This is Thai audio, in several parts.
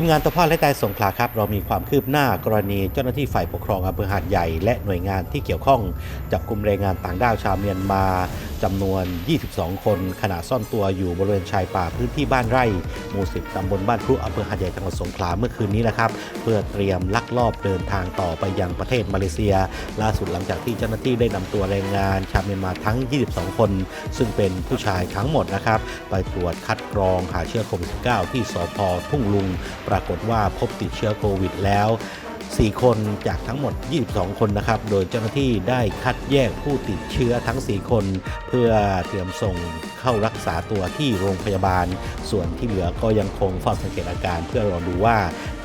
ทีมงานตะพ่อและใจสงขลาครับ เรามีความคืบหน้ากรณีเจ้าหน้าที่ฝ่ายปกครองอำเภอหาดใหญ่ และหน่วยงานที่เกี่ยวข้อง จับกลุ่มแรงงานต่างด้าวชาวเมียนมาจำนวน 22 คนขณะซ่อนตัวอยู่บริเวณชายป่าพื้นที่บ้านไร่ หมู่ 10 ตำบลบ้านพลุอำเภอหาดใหญ่จังหวัดสงขลาเมื่อคืนนี้นะครับ เพื่อเตรียมลักลอบเดินทางต่อไปยังประเทศมาเลเซีย ล่าสุดหลังจากที่เจ้าหน้าที่ได้นำตัวแรงงานชาวเมียนมาทั้ง 22 คน ซึ่งเป็นผู้ชายทั้งหมดนะครับไปตรวจคัดกรองหาเชื้อโควิด -19 ที่สพทุ่งลุงปรากฏว่าพบติดเชื้อโควิดแล้ว 4 คนจากทั้งหมด 22 คนนะครับ โดยเจ้าหน้าที่ได้คัดแยกผู้ติดเชื้อทั้ง 4 คน เพื่อเตรียมส่งเข้ารักษาตัวที่โรงพยาบาล ส่วนที่เหลือก็ยังคงเฝ้าสังเกตอาการเพื่อรอดูว่า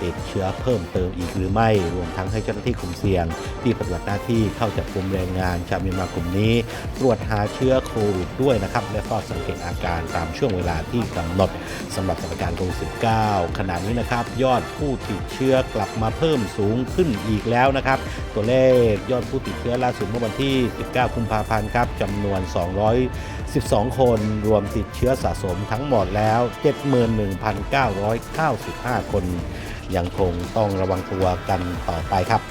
ติดเชื้อเพิ่มเติมอีกหรือไม่ รวมทั้งให้เจ้าหน้าที่กลุ่มเสี่ยง ที่ปฏิบัติหน้าที่เข้าจับกลุ่มแรงงานชาวเมียนมากลุ่มนี้ ตรวจหาเชื้อโควิดด้วยนะครับและเฝ้าสังเกตอาการตามช่วงเวลาที่กำหนดสำหรับสถานการณ์โควิด -19 ขณะนี้นะครับยอดผู้ติดเชื้อกลับมาเพิ่มสูงขึ้นอีกแล้วนะครับ ตัวเลขยอดผู้ติดเชื้อล่าสุดเมื่อวันที่ 19 กุมภาพันธ์ครับจำนวน 212 คนรวมติดเชื้อสะสมทั้งหมดแล้ว 71,995 คน ยังคงต้องระวังตัวกันต่อไปครับ